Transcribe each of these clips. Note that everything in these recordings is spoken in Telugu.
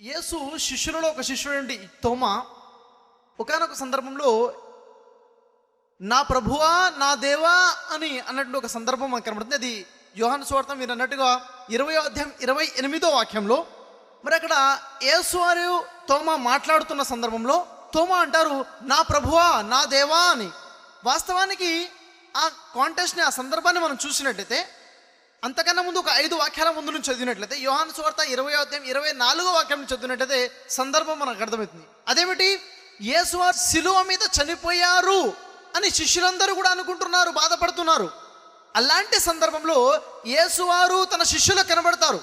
యేసు శిష్యులలో ఒక శిష్యుడండి తోమ. ఒకానొక సందర్భంలో నా ప్రభువా నా దేవా అని అన్నట్టు ఒక సందర్భం మనకు కనబడుతుంది. అది యోహాను స్వార్థం మీరు అన్నట్టుగా ఇరవై అధ్యాయం ఇరవై ఎనిమిదో వాక్యంలో మరి అక్కడ యేసువారు తోమ మాట్లాడుతున్న సందర్భంలో తోమ అంటారు నా ప్రభువా నా దేవా అని. వాస్తవానికి ఆ కాంటెస్ట్ని ఆ సందర్భాన్ని మనం చూసినట్టయితే అంతకన్నా ముందు ఒక ఐదు వాక్యాల ముందు నుంచి చదివినట్లయితే యోహాన్ సువార్త ఇరవై అధ్యాయం ఇరవై నాలుగో వాక్యం నుంచి చదివినట్లయితే సందర్భం మనకు అర్థమవుతుంది. అదేమిటి? యేసువారు శిలువ మీద చనిపోయారు అని శిష్యులందరూ కూడా అనుకుంటున్నారు బాధపడుతున్నారు. అలాంటి సందర్భంలో యేసువారు తన శిష్యులకు కనబడతారు.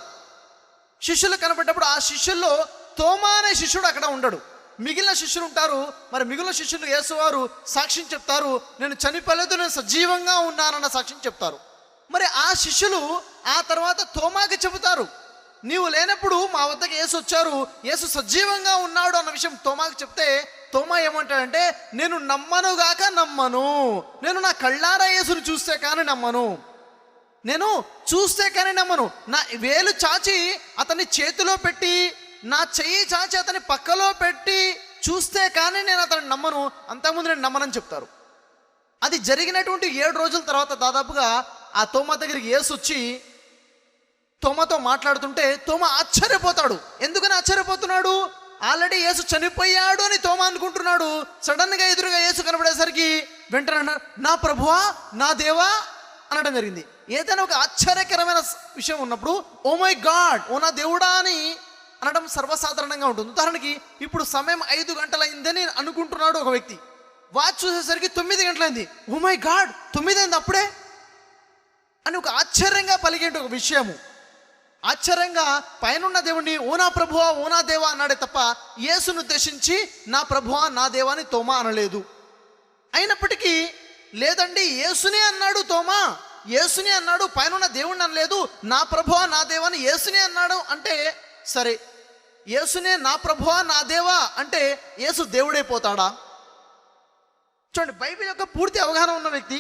శిష్యులు కనబడ్డప్పుడు ఆ శిష్యుల్లో తోమా అనే శిష్యుడు అక్కడ ఉండడు. మిగిలిన శిష్యులు ఉంటారు. మరి మిగిలిన శిష్యులు యేసువారు సాక్ష్యం చెప్తారు. నేను చనిపోలేదు నేను సజీవంగా ఉన్నానన్న సాక్ష్యం చెప్తారు. మరి ఆ శిష్యులు ఆ తర్వాత తోమాకి చెబుతారు నీవు లేనప్పుడు మా వద్దకు యేసు వచ్చారు యేసు సజీవంగా ఉన్నాడు అన్న విషయం తోమాకి చెప్తే తోమా ఏమంటాడంటే నేను నమ్మనుగాక నమ్మను. నేను నా కళ్ళారా యేసును చూస్తే కానీ నమ్మను. నేను చూస్తే కానీ నమ్మను. నా వేలు చాచి అతని చేతిలో పెట్టి నా చెయ్యి చాచి అతని పక్కలో పెట్టి చూస్తే కానీ నేను అతన్ని నమ్మను. అంతకుముందు నేను నమ్మనని చెప్తారు. అది జరిగినటువంటి ఏడు రోజుల తర్వాత దాదాపుగా ఆ తోమ దగ్గరికి యేసు వచ్చి తోమతో మాట్లాడుతుంటే తోమ ఆశ్చర్యపోతాడు. ఎందుకని ఆశ్చర్యపోతున్నాడు? ఆల్రెడీ యేసు చనిపోయాడు అని తోమ అనుకుంటున్నాడు. సడన్గా ఎదురుగా యేసు కనబడేసరికి వెంటనే అన్నాడు, నా ప్రభువా నా దేవా? అనడం జరిగింది. ఏదైనా ఒక ఆశ్చర్యకరమైన విషయం ఉన్నప్పుడు ఓ మై గాడ్ ఓ నా దేవుడా అని అనడం సర్వసాధారణంగా ఉంటుంది. ఉదాహరణకి ఇప్పుడు సమయం ఐదు గంటలైందని అనుకుంటున్నాడు ఒక వ్యక్తి. వాచ్ చూసేసరికి తొమ్మిది గంటలైంది. ఓ మై గాడ్ తొమ్మిది అయింది అప్పుడే? అని ఒక ఆశ్చర్యంగా పలిగేటి ఒక విషయము. ఆశ్చర్యంగా పైనున్న దేవుణ్ణి ఓనా ప్రభువ ప్రభువా ఓ దేవా అన్నాడే తప్ప యేసును ఉద్దేశించి నా ప్రభువా నా దేవాని తోమా అనలేదు. అయినప్పటికీ లేదండి యేసునే అన్నాడు తోమా యేసునే అన్నాడు పైనున్న దేవుణ్ణి అనలేదు నా ప్రభువా నా దేవాని యేసునే అన్నాడు అంటే సరే యేసునే నా ప్రభువా నా దేవా అంటే యేసు దేవుడైపోతాడా చూడండి బైబిల్ యొక్క పూర్తి అవగాహన ఉన్న వ్యక్తి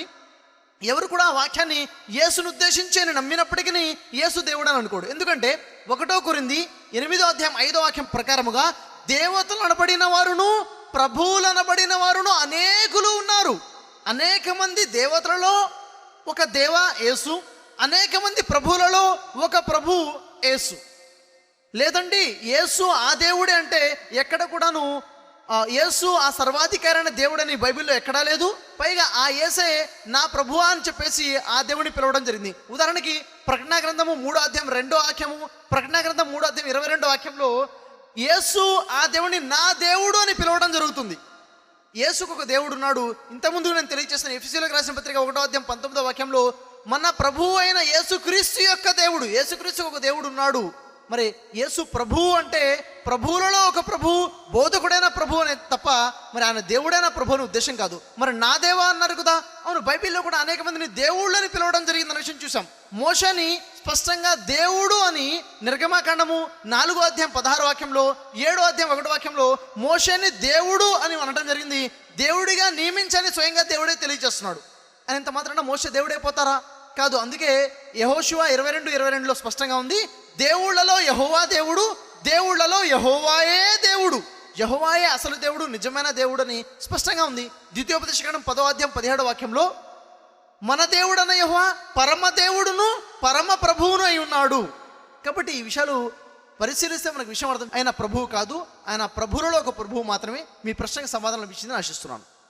ఎవరు కూడా ఆ వాక్యాన్ని యేసును ఉద్దేశించి అని నమ్మినప్పటికీ యేసు దేవుడు అని అనుకోడు. ఎందుకంటే ఒకటో కొరింది ఎనిమిదో అధ్యాయం ఐదో వాక్యం ప్రకారముగా దేవతలు అనబడిన వారును ప్రభువులు అనబడిన వారును అనేకులు ఉన్నారు. అనేక మంది దేవతలలో ఒక దేవ యేసు అనేక మంది ప్రభువులలో ఒక ప్రభు యేసు. లేదండి యేసు ఆ దేవుడే అంటే ఎక్కడ కూడాను యేసు ఆ సర్వాధికారైన దేవుడని బైబిల్లో ఎక్కడా లేదు. పైగా ఆ యేసే నా ప్రభువా అని చెప్పేసి ఆ దేవుడిని పిలవడం జరిగింది. ఉదాహరణకి ప్రకటన గ్రంథము మూడో అధ్యాయం రెండో వాక్యము ప్రకటన గ్రంథం మూడో అధ్యాయం ఇరవై రెండో వాక్యంలో యేసు ఆ దేవుడిని నా దేవుడు అని పిలవడం జరుగుతుంది. యేసుకు ఒక దేవుడు ఉన్నాడు. ఇంతకుముందు నేను తెలియజేసిన ఎఫ్సీలకు రాసిన పత్రిక ఒకటో అధ్యాయం పంతొమ్మిదో వాక్యంలో మన ప్రభువు అయిన యేసుక్రీస్తు యొక్క దేవుడు యేసుక్రీస్తు ఒక దేవుడు ఉన్నాడు. మరి యేసు ప్రభువు అంటే ప్రభువులలో ఒక ప్రభు బోధకుడైన ప్రభు అనే తప్ప మరి ఆయన దేవుడైన ప్రభు అనే ఉద్దేశం కాదు. మరి నా దేవా అన్నారు కదా అవును బైబిల్లో కూడా అనేక మందిని దేవుళ్ళని పిలవడం జరిగిందన్న విషయం చూసాం మోషని స్పష్టంగా దేవుడు అని నిర్గమాకాండము నాలుగో అధ్యాయం పదహారు వాక్యంలో ఏడో అధ్యాయం ఒకటి వాక్యంలో మోషని దేవుడు అని అనడం జరిగింది. దేవుడిగా నియమించని స్వయంగా దేవుడే తెలియజేస్తున్నాడు. అని ఇంత మాత్రాన మోస దేవుడైపోతారా? కాదు అందుకే యహోశివ ఇరవై రెండు ఇరవై రెండులో స్పష్టంగా ఉంది. దేవుళ్ళలో యహోవా దేవుడు దేవుళ్ళలో యహోవాయే దేవుడు. యహోవాయే అసలు దేవుడు నిజమైన దేవుడు అని స్పష్టంగా ఉంది. ద్వితీయోపదేశకాండం పదో అధ్యాయం పదిహేడో వాక్యంలో మన దేవుడన యహోవా పరమ దేవుడును పరమ ప్రభువును అయి ఉన్నాడు. కాబట్టి ఈ విషయాలు పరిశీలిస్తే మనకు విషయం అర్థం ఆయన ప్రభువు కాదు ఆయన ప్రభువులలో ఒక ప్రభువు మాత్రమే మీ ప్రశ్నకు సమాధానం ఇచ్చిందని ఆశిస్తున్నాను.